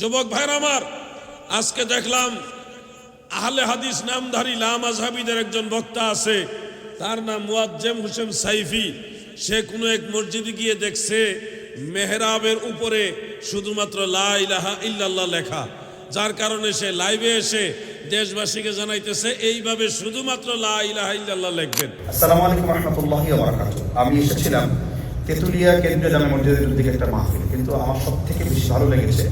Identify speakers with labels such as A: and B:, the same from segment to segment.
A: যুবক ভাইরা আমার, আজকে দেখলাম আহলে হাদিস নামধারী লামাজহাবিদের একজন বক্তা আছে, তার নাম মুয়াজ্জেম হোসেন সাইফি। সে কোনো এক মসজিদে গিয়ে দেখছে মেহরাবের উপরে শুধুমাত্র লা ইলাহা ইল্লাল্লাহ লেখা। যার কারণে সে লাইভে এসে দেশবাসীকে জানাইতেছে, এইভাবে শুধুমাত্র লা ইলাহা ইল্লাল্লাহ লিখবেন।
B: আসসালামু আলাইকুম রহমতুল্লাহ আমি এসেছিলাম তেঁতুলিয়া কেন্দ্রীয় জামে মসজিদের দিকে একটা মাহফিল, কিন্তু আমার সব থেকে বেশি ভালো লেগেছে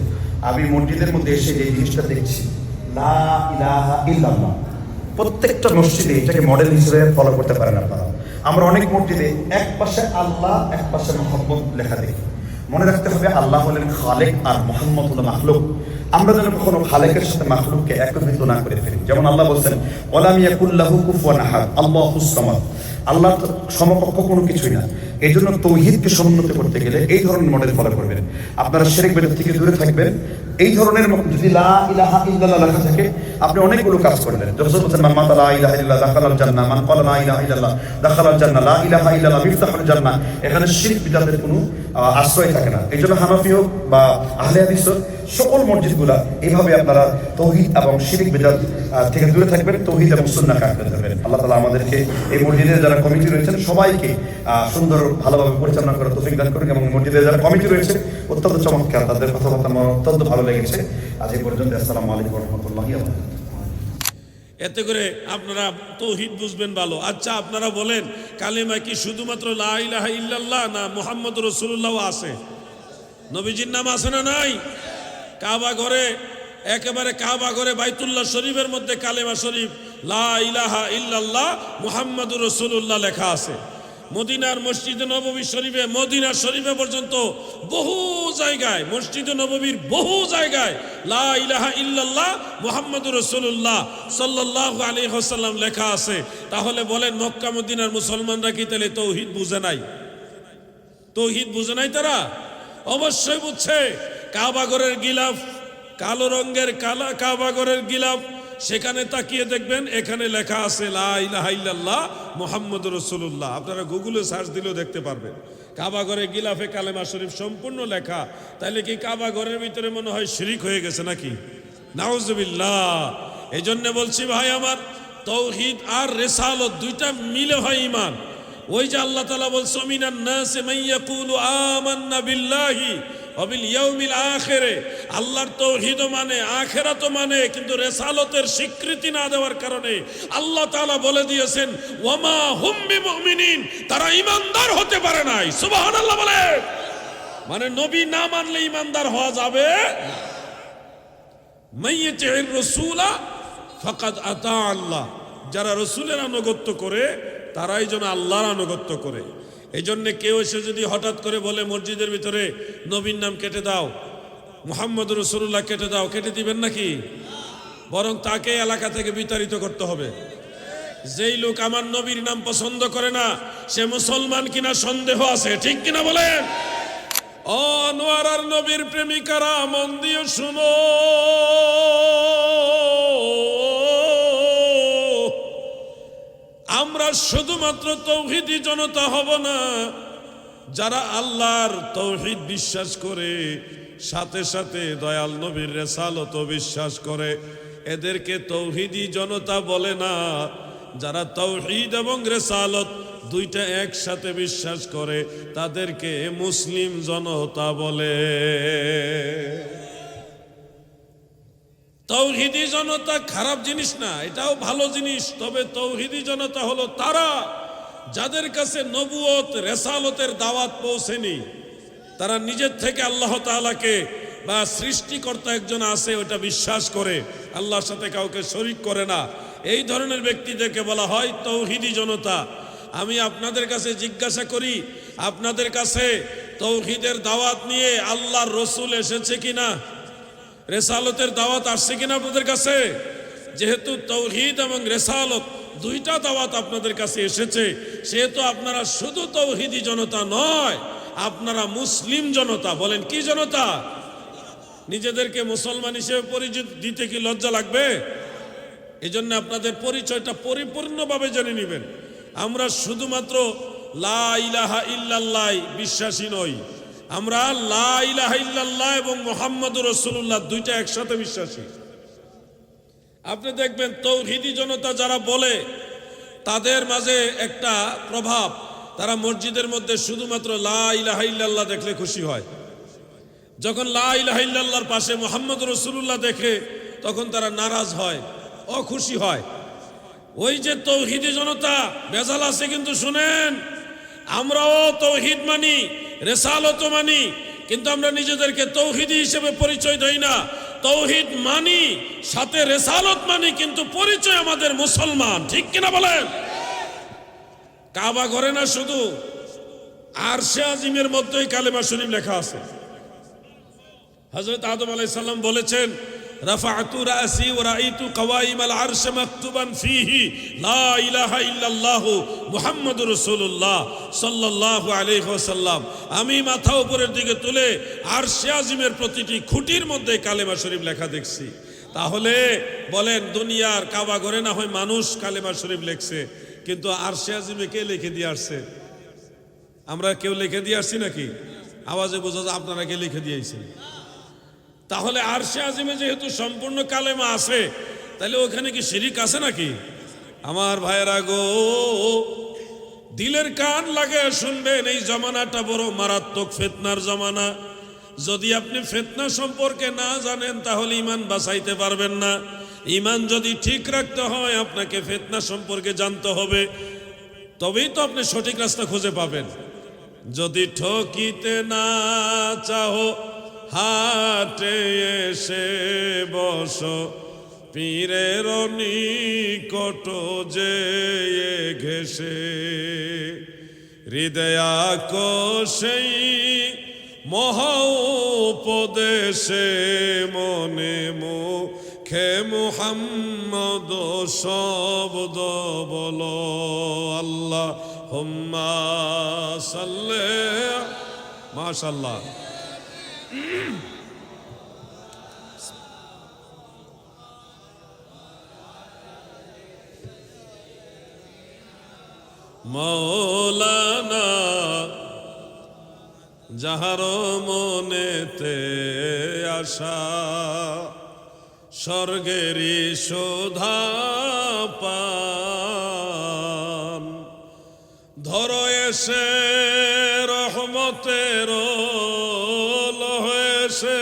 B: আমি মসজিদের মধ্যে এসে যে জিনিসটা দেখছি, লা প্রত্যেকটা মসজিদে এটাকে মডেল হিসেবে ফলো করতে পারেন আপনারা। আমরা অনেক মসজিদে এক পাশে আল্লাহ, এক পাশে মোহাম্মদ লেখা দেখি। মনে রাখতে হবে, আল্লাহ হলেন খালেক আর মোহাম্মদ হলো মাহলুক আমরা যেন কখনো খালেকের সাথে মাখলুককে একত্রিত না করে ফেলি। যেমন আল্লাহ বলছেন ওলাম ইয়াকুল্লাহু কুফুয়ান আহাদ আল্লাহুস সামাদ। আল্লাহ সমকক্ষ কোনো কিছুই না। এই জন্য তৌহিদকে সমুন্নত করতে গেলে এই ধরনের মডেল ফলো করবেন। আপনারা সেরেক বেদের থেকে দূরে থাকবেন। এই ধরনের যদি লা ইলাহা ইল্লাল্লাহ লেখা থাকে, আপনি অনেকগুলো কাজ করলেন যখন বলছেন, মান মাতা লা ইলাহা ইল্লাল্লাহ, দাখালাল জান্নাহ মান ক্বালা লা ইলাহা ইল্লাল্লাহ, দাখালাল জান্নাহ, লা ইলাহা ইল্লাল্লাহ মিফতাহুল জান্নাহ। এখানে শিরক বিদাতের কোনো আশ্রয় থাকে না। এই জন্য হানাফি হোক বা আহলে হাদিস সকল মসজিদগুলা এইভাবে আপনারা তৌহিদ এবং শিরিক বেদাত থেকে দূরে থাকবেন, তৌহিদ এবং সুন্নাহ কাজ করে থাকবেন আল্লাহ তাআলা আমাদেরকে এই মসজিদের যারা কমিটি রয়েছেন, সবাইকে সুন্দর ভালোভাবে পরিচালনা করার তৌফিক দান করুন এবং মসজিদের যারা কমিটি রয়েছে, অত্যন্ত চমৎকার, তাদের কথাবার্তা আমার অত্যন্ত ভালো লেগেছে। আজ এই পর্যন্ত, আসসালামু আলাইকুম রহমতুল্লাহি।
A: এতে করে আপনারা তৌহিদ বুঝবেন ভালো। আচ্ছা আপনারা বলেন, কালিমা কি শুধুমাত্র লা ইলাহা ইল্লাল্লাহ না মোহাম্মদ রসুল্লাহ আছে? নবীজির নাম আছে না নাই? কাবা ঘরে, একেবারে কাবা ঘরে বাইতুল্লাহ শরীফের মধ্যে কালেমা শরীফ, লা ইলাহা ইল্লাল্লাহ মুহাম্মাদুর রসুল্লাহ লেখা আছে। মদিনার মসজিদে নববী শরীফে, মদিনা শরীফে পর্যন্ত বহু জায়গায়, মসজিদে নববীর বহু জায়গায় লা ইলাহা ইল্লাল্লাহ মুহাম্মাদুর রসুল্লাহ সাল্লাল্লাহু আলাইহি ওয়াসাল্লাম লেখা আছে। তাহলে বলেন, মক্কা মদিনার মুসলমানরা কি তাহলে তৌহিদ বুঝে নাই? তৌহিদ বুঝে নাই তারা? অবশ্যই বুঝছে। কাবাগরের গিলাফ, কালো রঙের কালা কাবাগরের গিলাফ সেখানে তাকিয়ে দেখবেন, এখানে লেখা আছে, লা ইলাহা ইল্লাল্লাহ মুহাম্মদুর রাসূলুল্লাহ। আপনারা গুগলে সার্চ দিলেও দেখতে পারবেন। কাবাগরে গিলাফে কালেমা শরীফ সম্পূর্ণ লেখা। তাহলে কি কাবাগরের ভিতরে মনে হয় শিরিক হয়ে গেছে নাকি? নাউজুবিল্লাহ। এই জন্য বলছি ভাই আমার, তৌহিদ আর রেসালত দুইটা মিলে হয় ইমান ওই যে আল্লাহ তালা বলছে মিনান নাসে মাইয়াকুলু আমান্না বিল্লাহি। অবিল ইয়াউমিল আখিরে, আল্লাহর তৌহিদ মানে আখেরাত মানে কিন্তু রেসালতের স্বীকৃতি না দেওয়ার কারণে আল্লাহ তাআলা বলে দিয়েছেন, ওয়ামা হুম বিমুমিনিন তারা ঈমানদার হতে পারে নাই। সুবহানাল্লাহ বলে। মানে নবী না মানলে ঈমানদার হওয়া যাবে না। মাইয়াতির রাসূলা, ফাকাদ আতা আল্লাহ। যারা রসুলের আনুগত্য করে, তারাই যেন আল্লাহর আনুগত্য করে। এই জন্যে কেউ এসে যদি হঠাৎ করে বলে, মসজিদের ভিতরে নবীর নাম কেটে দাও, মুহাম্মদ রসুল্লাহ কেটে দাও, কেটে দিবেন নাকি? বরং তাকে এলাকা থেকে বিতাড়িত করতে হবে। যেই লোক আমার নবীর নাম পছন্দ করে না, সে মুসলমান কিনা সন্দেহ আছে, ঠিক কিনা বলেন? ও নোয়ারার নবীর প্রেমিকারা মন দিয়ে শুনো। আমরা শুধুমাত্র তৌহিদি জনতা হব না, যারা আল্লাহর তৌহিদ বিশ্বাস করে, সাথে সাথে দয়াল নবীর রেসালত বিশ্বাস করে। এদেরকে তৌহিদি জনতা বলে না, যারা তৌহিদ এবং রেসালত দুইটা একসাথে বিশ্বাস করে, তাদেরকে মুসলিম জনতা বলে। তৌহিদি জনতা খারাপ জিনিস না, এটাও ভালো জিনিস, তবে তৌহিদি জনতা হলো তারা যাদের কাছে নবুয়ত, রেসালতের দাওয়াত পৌঁছেনি, তারা নিজের থেকে আল্লাহ তালাকে বা সৃষ্টিকর্তা একজন আছে, ওটা বিশ্বাস করে, আল্লাহর সাথে কাউকে শরিক করে না। এই ধরনের ব্যক্তিদেরকে বলা হয় তৌহিদি জনতা। আমি আপনাদের কাছে জিজ্ঞাসা করি, আপনাদের কাছে তৌহিদের দাওয়াত নিয়ে আল্লাহর রসুল এসেছে কিনা? রেসালতের দাওয়াত আসছে কিনা আপনাদের কাছে? যেহেতু তৌহিদ এবং রেসালত দুইটা দাওয়াত আপনাদের কাছে এসেছে, সেহেতু আপনারা শুধু তৌহিদি জনতা নয়, আপনারা মুসলিম জনতা, বলেন কি জনতা? নিজেদেরকে মুসলমান হিসেবে পরিচিত দিতে কি লজ্জা লাগবে? এই জন্য আপনাদের পরিচয়টা পরিপূর্ণভাবে জেনে নেবেন। আমরা শুধুমাত্র লা ইলাহা ইল্লাল্লাহ বিশ্বাসী নই। আমরা লা ইলাহা এবং মোহাম্মদ রসুল্লাহ দুইটা একসাথে বিশ্বাসী। আপনি দেখবেন তৌহিদি জনতা যারা বলে, তাদের মাঝে একটা প্রভাব, তারা মসজিদের মধ্যে শুধুমাত্র লা ইলাহা ইল্লাল্লাহ দেখলে খুশি হয়। যখন লা ইলাহা ইল্লাল্লাহর পাশে মোহাম্মদ রসুল্লাহ দেখে, তখন তারা নারাজ হয়, অখুশি হয়। ওই যে তৌহিদি জনতা বেজাল আছে কিন্তু শুনেন, আমরাও তৌহিদ মানি রেসালত মানি, কিন্তু আমরা নিজেদেরকে তৌহিদি হিসেবে পরিচয় দেই না। তৌহিদ মানি, সাথে রেসালত মানি, কিন্তু পরিচয় আমাদের মুসলমান। ঠিক কিনা বলেন? কাবা ঘরে না শুধু আর সে আজিমের মধ্যেই কালেমা শরীফ লেখা আছে। হজরত আদম আলাই সাল্লাম বলেছেন রাফাতু রাসি ওয়া রাআইতু কওয়াইম আল আরশ মাকতুবান ফিহি। লা ইলাহা ইল্লাল্লাহ মুহাম্মাদুর রাসূলুল্লাহ সাল্লাল্লাহু আলাইহি ওয়াসাল্লাম। আমি মাথা উপরের দিকে তুলে আরশে আজিমের প্রতিটি খুঁটির মধ্যে কালেমা শরীফ লেখা দেখছি। তাহলে বলেন, দুনিয়ার কাবা ঘরে না হয় মানুষ কালেমা শরীফ লেখছে, কিন্তু আরশে আজিমে কে লিখে দিয়ে আসছে? আমরা কেউ লিখে দিয়ে আসছি নাকি? আওয়াজে বোঝা যায় আপনারা কে লিখে দিয়েছেন তাহলে আরশে আজিমে যেহেতু সম্পূর্ণ কালেমা আছে, তাহলে ওখানে কি শিরিক আছে নাকি? আমার ভাইয়েরা গো, দিলের কান লাগে শুনবেন, এই জমানাটা বড় মারাত্মক ফেতনার জমানা। যদি আপনি ফেতনা সম্পর্কে না জানেন, তাহলে ইমান বাঁচাইতে পারবেন না। ইমান যদি ঠিক রাখতে হয়, আপনাকে ফেতনা সম্পর্কে জানতে হবে। তবেই তো আপনি সঠিক রাস্তা খুঁজে পাবেন। যদি ঠকিতে না চাহো হাটে এসে বস। পীরের নিকট যে ঘেসে। হৃদয়াকোষেই মহা উপদেশে মনে মুখে মুহাম্মদ শব্দ বলো আল্লাহ হুম্মা সাল্লে, মাশাল্লাহ। মৌলানা যাহার মনেতে আশা স্বর্গেরই শোধা পান। ধর এসে রহমতের হয়েছে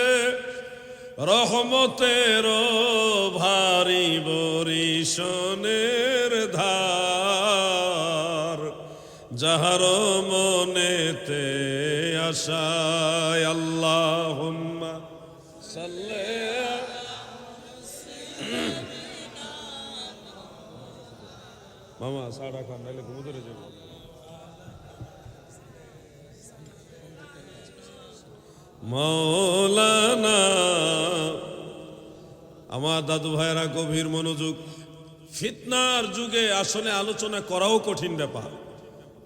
A: রহমতের ভারী বরিশনের ধার, যাহার মনেতে আশায় আল্লাহ মামা, সাড়া খান, নাইলে ঘুমো যাব মৌলানা। আমার দাদু ভাইয়েরা গভীর মনোযোগ। ফিতনার যুগে আসলে আলোচনা করাও কঠিন ব্যাপার।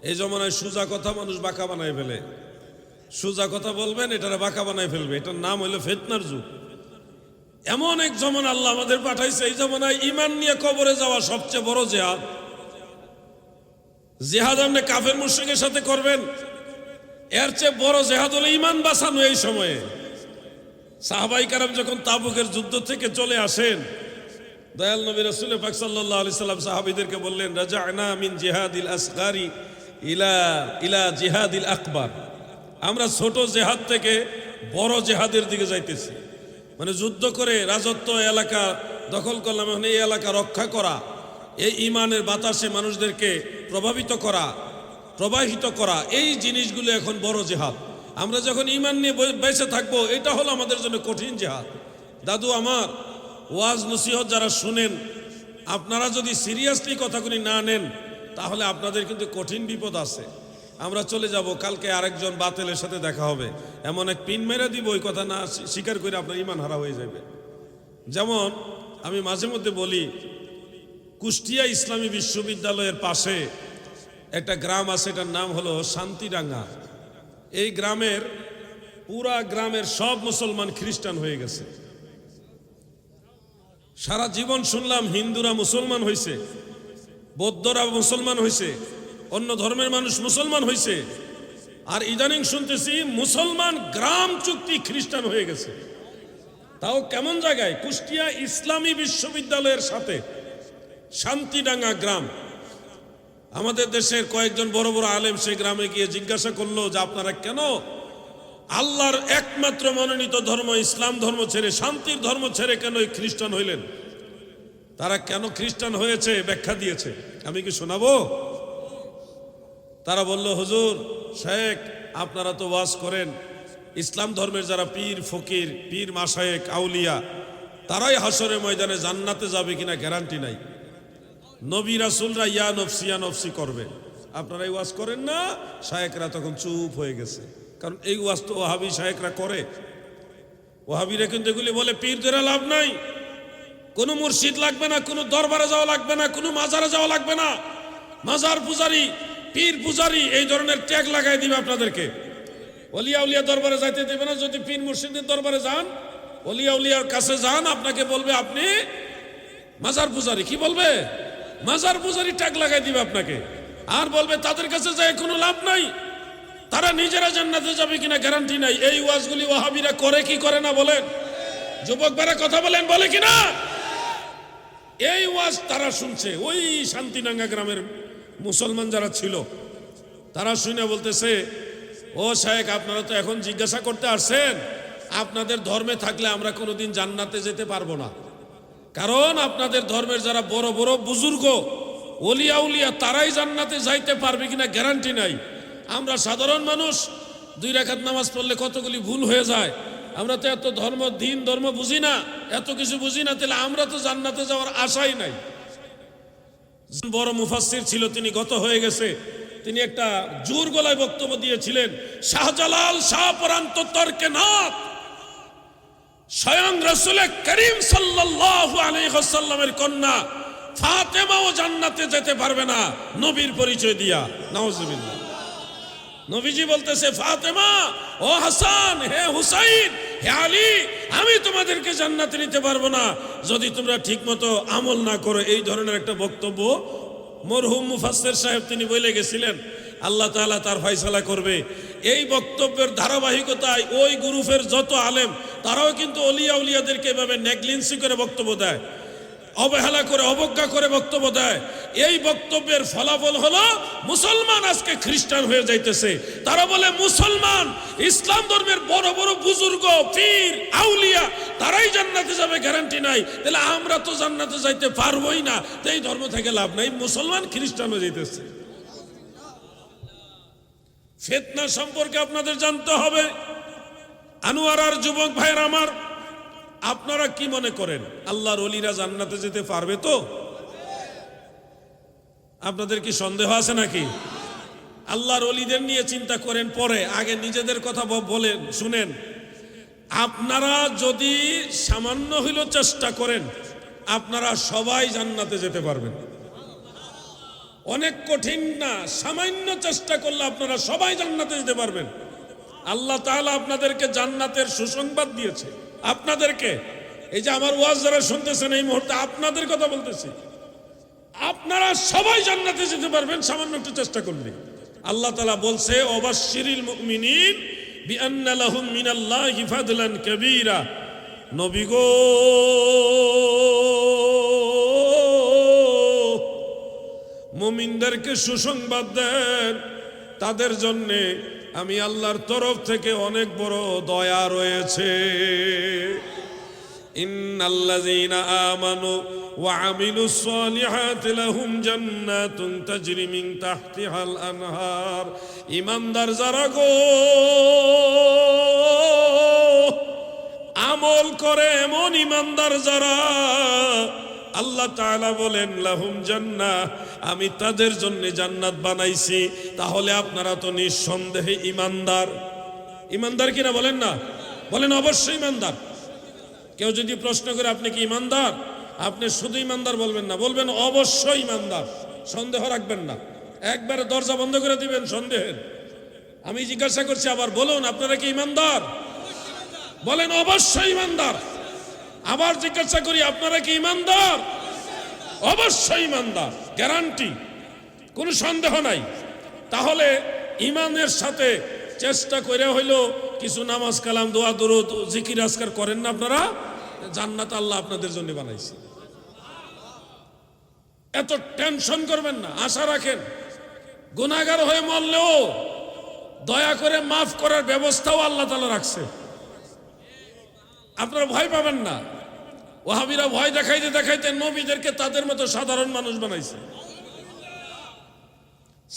A: এই জমানায় সোজা কথা মানুষ বাঁকা বানায় ফেলে। সোজা কথা বলবেন, এটারা বাঁকা বানায় ফেলবে। এটার নাম হইল ফিতনার যুগ। এমন এক জমান আল্লাহ আমাদের পাঠাইছে, এই জমানায় ইমান নিয়ে কবরে যাওয়া সবচেয়ে বড় জেহাদ। জেহাদ আপনি কাফের মুশ্রিকের সাথে করবেন এর চেয়ে বড় জেহাদ হলো ইমান বাঁচানো এই সময়ে। সাহাবাই কারাম যখন তাবুকের যুদ্ধ থেকে চলে আসেন, দয়াল নবী রসুল পাক সাল্লাহ আলি সাল্লাম সাহাবিদেরকে বললেন রাজা আনা মিন জিহাদিল আসগারি ইলা ইলা জিহাদিল আকবার। আমরা ছোট জেহাদ থেকে বড় জেহাদের দিকে যাইতেছি। মানে যুদ্ধ করে রাজত্ব এলাকা দখল করলাম এখন এই এলাকা রক্ষা করা, এই ইমানের বাতাসে মানুষদেরকে প্রভাবিত করা প্রবাহিত করা, এই জিনিসগুলো এখন বড় জেহাদ। আমরা যখন ইমান নিয়ে বেঁচে থাকব, এটা হলো আমাদের জন্য কঠিন জেহাদ। দাদু আমার, ওয়াজ নসিহত যারা শুনেন, আপনারা যদি সিরিয়াসলি কথাগুলি না নেন, তাহলে আপনাদের কিন্তু কঠিন বিপদ আছে। আমরা চলে যাব, কালকে আরেকজন বাতেলের সাথে দেখা হবে। এমন এক পিন মেরে দিব, ওই কথা না স্বীকার করে আপনার ইমান হারা হয়ে যাবে। যেমন, আমি মাঝে মধ্যে বলি, কুষ্টিয়া ইসলামী বিশ্ববিদ্যালয়ের পাশে একটা গ্রাম আছে, এটার নাম হলো শান্তিডাঙ্গা। এই গ্রামের, পুরা গ্রামের সব মুসলমান খ্রিস্টান হয়ে গেছে। সারা জীবন শুনলাম হিন্দুরা মুসলমান হয়েছে বৌদ্ধরা মুসলমান হয়েছে অন্য ধর্মের মানুষ মুসলমান হয়েছে আর ইদানিং শুনতেছি মুসলমান গ্রাম চুক্তি খ্রিস্টান হয়ে গেছে। তাও কেমন জায়গায়? কুষ্টিয়া ইসলামী বিশ্ববিদ্যালয়ের সাথে শান্তিডাঙ্গা গ্রাম। আমাদের দেশের কয়েকজন বড় বড় আলেম সেই গ্রামে গিয়ে জিজ্ঞাসা করল যে আপনারা কেন আল্লাহর একমাত্র মনোনীত ধর্ম, ইসলাম ধর্ম ছেড়ে, শান্তির ধর্ম ছেড়ে কেন খ্রিস্টান হইলেন? তারা কেন খ্রিস্টান হয়েছে? ব্যাখ্যা দিয়েছে। আমি কি শোনাবো? তারা বলল, হুজুর, শেখ, আপনারা তো ওয়াজ করেন। ইসলাম ধর্মের যারা পীর, ফকির, পীর মাসায়েক আউলিয়া, তারাই হাসরে ময়দানে জান্নাতে যাবে কিনা গ্যারান্টি নাই। নবী রাসুলরা ইয়া নফসি ইয়া নফসি করবে। আপনারা এই ওয়াজ করেন না, শায়েকরা তখন চুপ হয়ে গেছে। কারণ এই ওয়াজ তো ওহাবি শায়েকরা করে। ওহাবিরা কিন্তু এগুলি বলে, পীর পীরদের লাভ নাই। কোনো মুর্শিদ লাগবে না, কোনো দরবারে যাওয়া লাগবে না, কোনো মাজারে যাওয়া লাগবে না। মাজার পূজারি, পীর পূজারি, এই ধরনের ট্যাগ লাগাই দিবে আপনাদেরকে। অলিয়া উলিয়া দরবারে যাইতে দেবে না, যদি পীর মুর্শিদের দরবারে যান, অলিয়া উলিয়ার কাছে যান, আপনাকে বলবে, আপনি মাজার পূজারি। কি বলবে? মাজার পূজারি ট্যাগ লাগাই দিবে আপনাকে। আর বলবে, তাদের কাছে যায় কোনো লাভ নাই, তারা নিজেরা জান্নাতে যাবে কিনা গ্যারান্টি নাই। এই ওয়াজগুলি ওয়াহাবিরা করে কি করে না বলেন? যুবক বেড়া কথা বলেন, বলে কিনা এই ওয়াজ তারা শুনছে। ওই শান্তিনাঙ্গা গ্রামের মুসলমান যারা ছিল, তারা শুনে বলতেছে, ও শায়েক, আপনারা তো এখন জিজ্ঞাসা করতে আসছেন। আপনাদের ধর্মে থাকলে আমরা কোনোদিন জান্নাতে যেতে পারব না। কারণ আপনাদের ধর্মের যারা বড় বড় বুজুর্গ, ওলিয়া উলিয়া, তারাই জান্নাতে যাইতে পারবে কিনা গ্যারান্টি নাই। আমরা সাধারণ মানুষ, দুই রাখাত নামাজ পড়লে কতগুলি ভুল হয়ে যায়। আমরা তো এত ধর্ম, দিন, ধর্ম বুঝি না, এত কিছু বুঝি না, তাহলে আমরা তো জান্নাতে যাওয়ার আশাই নাই। বড় মুফাসসির ছিল, তিনি গত হয়ে গেছে। তিনি একটা জোর গলায় বক্তব্য দিয়েছিলেন, শাহজালাল শাহপরান্ত তর্কে নাথ। স্বয়ং রসুলের করিম সাল্লাল্লাহু আলাইহি ওয়াসাল্লামের কন্যা ফাতেমাও জান্নাতে যেতে পারবে না, নবীর পরিচয় দিয়া। নাউজুবিল্লাহ। নবীজি বলতেছে, ফাতেমা, ও হাসান, হে হুসাইন, হে আলী, আমি তোমাদেরকে জান্নাতে নিতে পারব না। যদি তোমরা ঠিকমতো আমল না করো, এই ধরনের একটা বক্তব্য মরহুম মুফাসসির সাহেব তিনি বলে গেছিলেন। আল্লাহ তাআলা তার ফয়সালা করবে। এই বক্তব্যের ধারাবাহিকতায় ওই গ্রুপের যত আলেম, তারাও কিন্তু অলিয়া উলিয়াদেরকে এভাবে নেগলিন্সি করে বক্তব্য দেয়, অবহেলা করে, অবজ্ঞা করে বক্তব্য দেয়। এই বক্তব্যের ফলাফল হলো, মুসলমান আজকে খ্রিস্টান হয়ে যাইতেছে। তারা বলে, মুসলমান, ইসলাম ধর্মের বড় বড় বুজুর্গ, পীর, আউলিয়া, তারাই জান্নাতে যাবে, গ্যারান্টি নাই। তাহলে আমরা তো জান্নাতে যাইতে পারবোই না। তো এই ধর্ম থেকে লাভ নাই। মুসলমান খ্রিস্টান হয়ে যাইতেছে। ফেতনা সম্পর্কে আপনাদের জানতে হবে। আনোয়ারার যুবক ভাইয়ের আমার, আপনারা কি মনে করেন? আল্লাহর অলিরা জান্নাতে যেতে পারবে তো? আপনাদের কি সন্দেহ আছে নাকি? আল্লাহর অলিদের নিয়ে চিন্তা করেন পরে, আগে নিজেদের কথা বলেন, শুনেন। আপনারা যদি সামান্য হইলেও চেষ্টা করেন, আপনারা সবাই জান্নাতে যেতে পারবেন। অনেক কঠিন না, সামান্য চেষ্টা করলে আপনারা সবাই জান্নাতে যেতে পারবেন। আল্লাহ তাআলা আপনাদেরকে জান্নাতের সুসংবাদ দিয়েছে। আপনাদেরকে, এই যে আমার ওয়াজ যারা শুনতেছেন, এই মুহূর্তে আপনাদের কথা বলতেছি। আপনারা সবাই জান্নাতে যেতে পারবেন, সামান্য একটু চেষ্টা করলে। আল্লাহ তালা বলছে অবাশশিরিল মুমিনিন বিআন্না লাহুম মিনাল্লাহি মুমিনদেরকে সুসংবাদ দেন। তাদের জন্যে আমি আল্লাহর তরফ থেকে অনেক বড় দয়া রয়েছে। ওয়া তাহতিহাল আনহার। ঈমানদার যারা গো, আমল করে এমন ইমানদার যারা আল্লাহ তাআলা বলেন, লাহুম জান্নাহ। আমি তাদের জন্য জান্নাত বানাইছি। তাহলে আপনারা তো নিঃসন্দেহে ইমানদার ইমানদার কিনা বলেন না? বলেন অবশ্যই ইমানদার কেউ যদি প্রশ্ন করে, আপনি কি ইমানদার আপনি শুধু ইমানদার বলবেন না, বলবেন অবশ্যই ইমানদার সন্দেহ রাখবেন না। একবারে দরজা বন্ধ করে দিবেন সন্দেহের। আমি জিজ্ঞাসা করছি, আবার বলুন, আপনারা কি ইমানদার বলেন অবশ্যই ইমানদার আবার জিজ্ঞাসা করি, আপনারা কি ইমানদার? অবশ্যই ইমানদার গ্যারান্টি কোনো সন্দেহ নাই। তাহলে ইমানের সাথে চেষ্টা করে হইল কিছু নামাজ কালাম, দোয়া, দরুদ, জিকির, আজকার করেন না আপনারা? জান্নাত আল্লাহ আপনাদের জন্য বানাইছে। এত টেনশন করবেন না, আশা রাখেন। গুনাগার হয়ে মরলেও দয়া করে মাফ করার ব্যবস্থাও আল্লাহ তালা রাখছে। আপনারা ভয় পাবেন না। ওহাবিরা ভয় দেখাইতে দেখাইতে নবীদেরকে তাদের মতো সাধারণ মানুষ বানাইছে।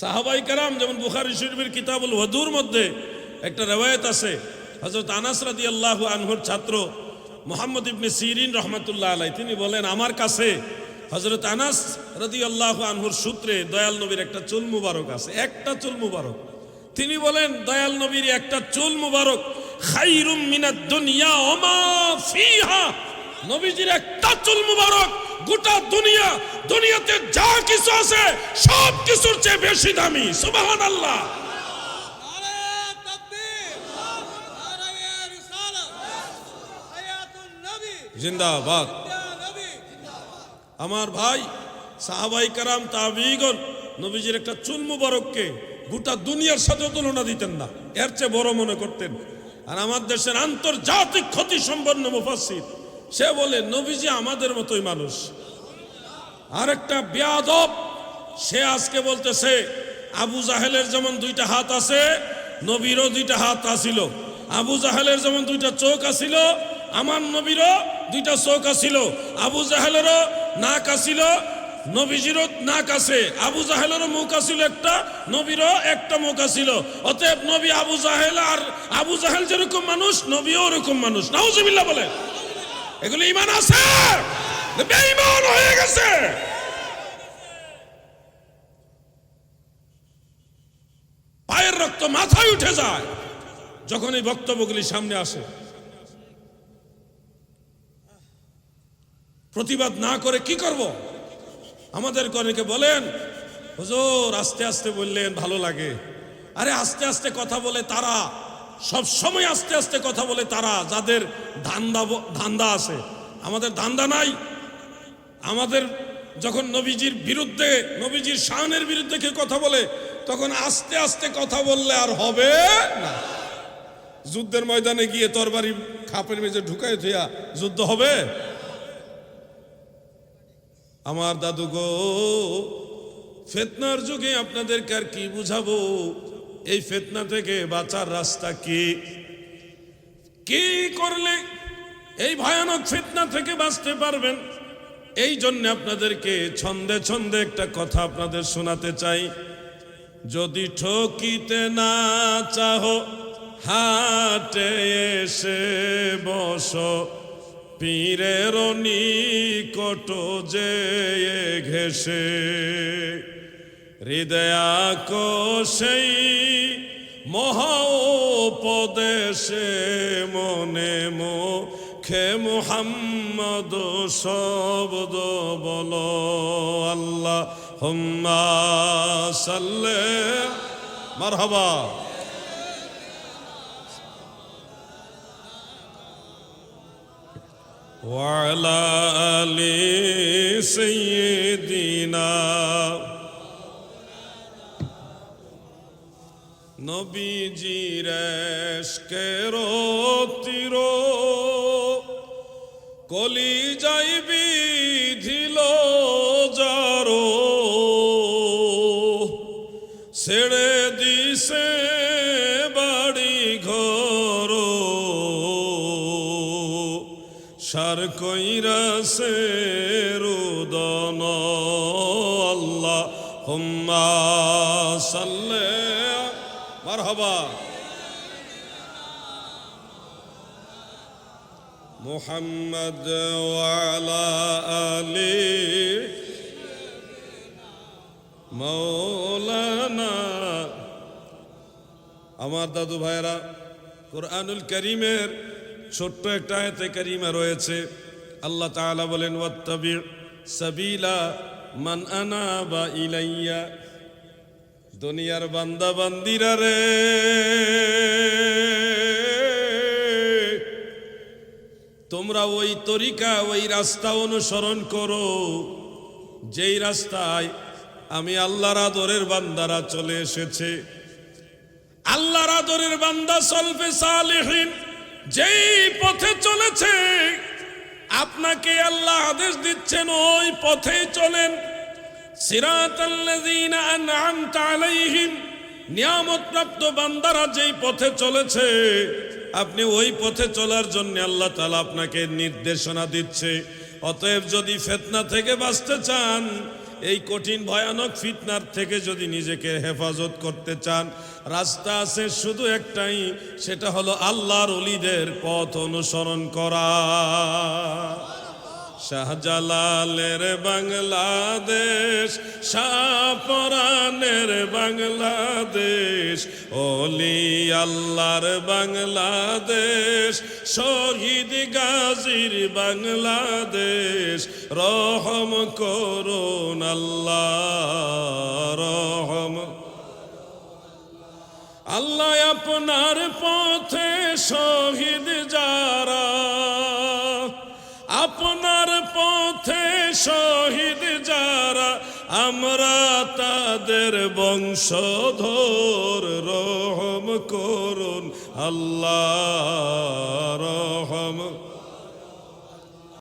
A: সাহাবাই কারাম, যেমন বুখারি শরীফের কিতাবুল ওয়াদুর মধ্যে একটা রেওয়ায়ত আছে হজরত আনাস রাদি আল্লাহ আনহুর ছাত্র মোহাম্মদ ইবনে সিরিন রহমতুল্লাহ আলাই তিনি বলেন, আমার কাছে হজরত আনাস রাদি আল্লাহ আনহুর সূত্রে দয়াল নবীর একটা চুল মুবারক আছে, একটা চুল মুবারক। তিনি বলেন, দয়াল নবীর একটা চুল মুবারক খাইরুম মিনাদ দুনিয়া ওমা ফিহা। নবীজির একটা চুল মুবারক, গোটা দুনিয়া, দুনিয়াতে যা কিছু আছে, সব কিছুর চেয়ে বেশি দামি।
C: হায়াতুন নবী
A: জিন্দাবাদ। আমার ভাই, সাহাবাই কারাম তাবিগন নবীজির একটা চুল মুবারককে গোটা দুনিয়ার সাথে তুলনা দিতেন না। এর চেয়ে বড় মনে করতেন। আর আমার দেশের আন্তর্জাতিক ক্ষতি সম্পন্ন মুফাসির সে বলে, নবীজি আমাদের মতোই মানুষ। আরেকটা বেয়াদব, সে আজকে বলতেছে, আবু জাহেলের যেমন দুইটা হাত আছে, নবীরও দুইটা হাত আছিল। আবু জাহেলের যেমন দুইটা চোখ আছিল, আমার নবীরও দুইটা চোখ আছিল। আবু জাহেলেরও নাক আছিল নবীজিরও নাক আছে। আবু জাহেলেরও মুখ আছিল একটা, নবীরও একটা মুখ আছিল। অতএব নবী আবু জাহেল আর আবু জাহেল যেরকম মানুষ, নবীও ওরকম মানুষ। নাউজুবিল্লাহ বলে এগুলো ইমান আছে? বেঈমান হয়ে গেছে। পায়ের রক্ত মাথায় উঠে যায়, যখন এই বক্তব্যগুলি সামনে আসে। প্রতিবাদ না করে কি করব? আমাদের অনেকে বলেন, হুজুর, আস্তে আস্তে বললেন, ভালো লাগে। আরে, আস্তে আস্তে কথা বলে তারা সব সময় আস্তে আস্তে কথা বলে তারা, যাদের ধান্দা ধান্দা আছে। আমাদের ধান্দা নাই। আমাদের যখন নবীজির বিরুদ্ধে, নবীজির শানের বিরুদ্ধে কেউ কথা বলে, তখন আস্তে আস্তে কথা বললে আর হবে না। যুদ্ধের ময়দানে গিয়ে তরবারি খাপের মেঝে ঢুকাই থইয়া যুদ্ধ হবে? আমার দাদু গো, ফেতনার যুগে আপনাদেরকে আর কি বুঝাবো? এই ফেতনা থেকে বাঁচার রাস্তা কি? কি করলে এই ভয়ানক ফেতনা থেকে বাঁচতে পারবেন? এই জন্য আপনাদেরকে ছন্দে ছন্দে একটা কথা আপনাদের শোনাতে চাই। যদি ঠকিতে না চাহ, হাটে এসে বস। পীরের নিকট যে ঘেসে হৃদয়াকোষেই মহোপদেশে মনে মুখে মুহাম্মদ শব্দ বল আল্লাহ হুম্মা সাল্লে, মারহাবা। وعلى آل سيدنا নবীজির এশকের তীর কলি যাইবি ধিল কইরাছে রুদন আল্লাহ হুম্মা সাল্লে। মারহাবা। মুহাম্মদ ওয়ালা আলী মৌলানা আমার দাদু ভাইরা কোরআনুল করিমের ছোট্ট একটা আয়তে করিমা রয়েছে। আল্লাহ তাআলা বলেন মান আনাবা ইলাইয়া। দুনিয়ার বান্দা বান্দিরা রে, তোমরা ওই তরিকা, ওই রাস্তা অনুসরণ করো। যেই রাস্তায় আমি আল্লাহর আদরের বান্দারা চলে এসেছে। আল্লাহর আদরের বান্দা সলফে সালেহীন, যেই পথে চলেছে আপনাকে আল্লাহ আদেশ দিচ্ছেন, ওই পথে চলেন। নিয়ামতপ্রাপ্ত বান্দারা যেই পথে চলেছে, আপনি ওই পথে চলার জন্য আল্লাহ তালা আপনাকে নির্দেশনা দিচ্ছে। অতএব যদি ফেতনা থেকে বাঁচতে চান এই কঠিন, ভয়ানক ফিতনার থেকে যদি নিজেকে হেফাজত করতে চান, রাস্তা আছে শুধু একটাই, সেটা হলো আল্লাহর অলিদের পথ অনুসরণ করা। শাহজালালের বাংলাদেশ, শাহপরানের বাংলাদেশ অলি আল্লাহর বাংলাদেশ, শহীদ গাজীর বাংলাদেশ রহম করুন আল্লাহ, রহম। আল্লাহ আপনার পথে শহীদ যারা, আপনার পথে শহীদ যারা, আমরা তাদের বংশধর, রহম করুন আল্লাহ, রহম।